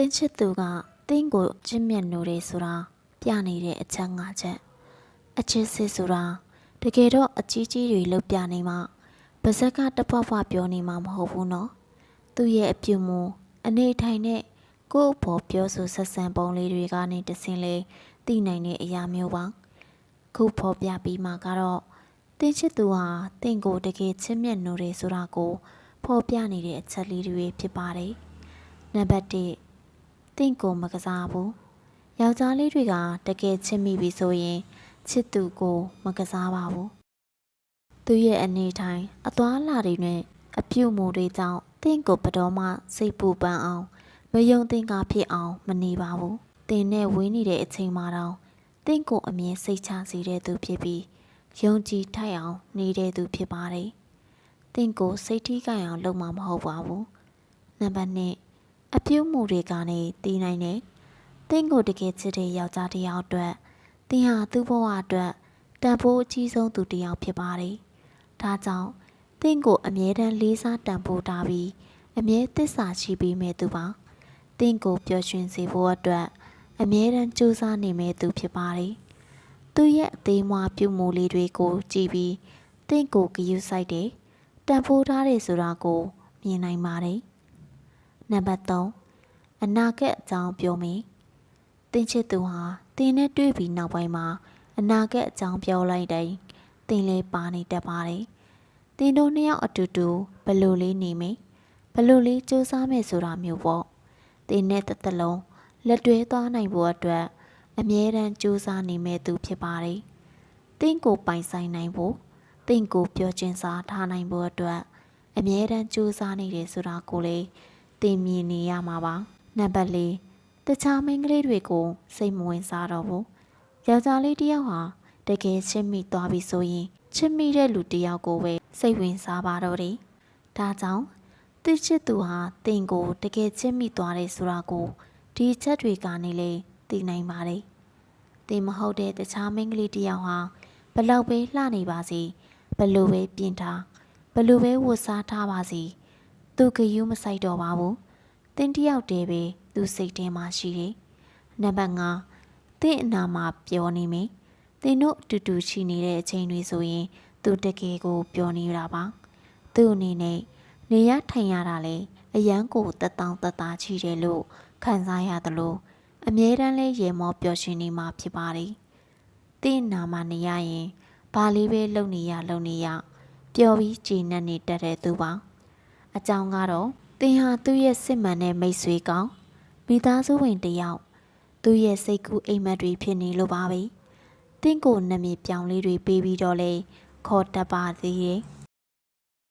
တင်းချစ်သူကတင်းကိုချစ်မြတ်နိုးတယ်ဆိုတာပြနေတဲ့အချက်ငါချက်အချစ်စစ်ဆိုတာတကယ်တော့အကြီးကြီးတွေလောက်ပြနေမှပါဇက်ကတပွားပွားပြောနေမှာမဟုတ်ဘူးနော်သူ့ရဲ့အပြုမူအနေထိုင်တဲ့ကိုယ့်အဖို့ပြောဆိုဆက်ဆံပုံလေးတွေကနေတဆင်းလေးသိနိုင်တဲ့အရာမျိုးပါခုဖော်ပြပြီးမှကတော့တင်းချစ်သူဟာတင့်ကိုတကယ်ချစ်မြတ်နိုးတယ်ဆိုတာကိုဖော်ပြနေတဲ့အချက်လေးတွေဖြစ်ပါတယ်နံပါတ်1 တင့်ကိုမကစားဘူးယောက်ျားလေးတွေကတကယ်ချစ်မိပြီဆိုရင်ချစ်သူကိုမကစားပါဘူးသူရဲ့အနေထိုင်အသွားလာတွေနဲ့အပြုတ်မှုတွေကြောင့်တင့်ကိုဘယ်တော်မှစိတ်ပူပန်အောင်မယုံသင်္ကာဖြစ်အောင်မနေပါဘူးတင်နဲ့ဝင်းနေတဲ့အချိန်မှာတော့တင့်ကိုအမြင်စိတ်ချစေတဲ့သူဖြစ်ပြီးယုံကြည်ထိုက်အောင်နေတဲ့သူဖြစ်ပါတယ်တင့်ကိုစိတ်ထိကြိုက်အောင်လုပ်မှာမဟုတ်ပါဘူးနံပါတ်2 အပြုတ်မှုတွေကနေတည်နိုင်တယ်။တင့်ကိုတကယ်ချစ်တဲ့ယောက်ျားတစ်ယောက်အတွက်တင်ဟာသူ့ဘဝအတွက်တန်ဖိုးအကြီးဆုံးသူတစ်ယောက်ဖြစ်ပါတယ်။ဒါကြောင့်တင့်ကိုအမြဲတမ်းလေးစားတန်ဖိုးထားပြီးအမြဲသစ္စာရှိပြီးမဲ့သူပါ။တင့်ကိုပျော်ရွှင်စေဖို့အတွက်အမြဲတမ်းကြိုးစားနေမဲ့သူဖြစ်ပါတယ်။သူ့ရဲ့အသေးမွားပြုမှုလေးတွေကိုကြည့်ပြီးတင့်ကိုဂရုစိုက်တယ်။တန်ဖိုးထားတယ်ဆိုတာကိုမြင်နိုင်ပါတယ်။ နံပါတ်3အနာဂတ်အကြောင်းပြောမယ်။တင်းချစ်သူဟာတင်းနဲ့တွေ့ပြီးနောက်ပိုင်းမှာအနာဂတ်အကြောင်းပြောလိုက်တိုင်းတင်းလေးပါနေတတ်ပါတယ်။တင်းတို့နှစ်ယောက်အတူတူဘယ်လိုလေးနေမယ်။ဘယ်လိုလေးစူးစမ်းမယ်ဆိုတာမျိုးပေါ့။တင်းနဲ့တစ်သက်လုံးလက်တွဲသွားနိုင်ဖို့အတွက်အမြဲတမ်းစူးစမ်းနေမဲ့သူဖြစ်ပါတယ်။တင်းကိုပိုင်ဆိုင်နိုင်ဖို့တင်းကိုပြောချင်စားထားနိုင်ဖို့အတွက်အမြဲတမ်းစူးစမ်းနေတယ်ဆိုတာကိုလေ တင်မြင်နေရမှာပါနံပါတ်၄တခြားမိန်းကလေးတွေကိုစိတ်မဝင်စားတော့ဘူးယောက်ျားလေးတစ်ယောက်ဟာတကယ်ချစ်မိသွားပြီဆိုရင်ချစ်မိတဲ့လူတစ်ယောက်ကိုပဲစိတ်ဝင်စားပါတော့တယ်ဒါကြောင့်တိချစ်သူဟာတင်ကိုတကယ်ချစ်မိသွားတယ်ဆိုတာကိုဒီချက်တွေကနေလေသိနိုင်ပါတယ်တင်မဟုတ်တဲ့တခြားမိန်းကလေးတစ်ယောက်ဟာဘလောက်ပဲလှနေပါစေဘလို့ပဲပြင်ထားဘလို့ပဲဝတ်စားထားပါစေ သူကယူးမဆိုင်တော့ပါဘူး။တင်းတယောက်တည်းပဲသူစိတ်ထဲမှာရှိတယ်။နံပါတ်5တင်းအနာမှာပျော်နေမယ်။တင်းတို့အတူတူရှိနေတဲ့အချိန်တွေဆိုရင် သူတကယ်ကိုပျော်နေတာပါ။သူ့အနေနဲ့နေရထိုင်ရတာလေအရန်ကိုတက်တောင်းတက်တာချီတယ်လို့ခံစားရတယ်လို့အမြဲတမ်းလဲရေမောပျော်ရွှင်နေမှာဖြစ်ပါတယ်။တင်းအနာမှာနေရရင်ဘာလေးပဲလုပ်နေရလုပ်နေရပျော်ပြီးကြည်နက်နေတတ်တဲ့သူပါ။ အကြောင်းကတော့သင်ဟာသူ့ရဲ့စစ်မှန်တဲ့မိတ်ဆွေကောင်မိသားစုဝင်တစ်ယောက်သူ့ရဲ့စိတ်ကူးအိမ်မက်တွေဖြစ်နေလို့ပါပဲ။တင့်ကိုနာမည်ပြောင်းလေးတွေပေးပြီးတော့လေခေါ်တတ်ပါသေးရဲ့။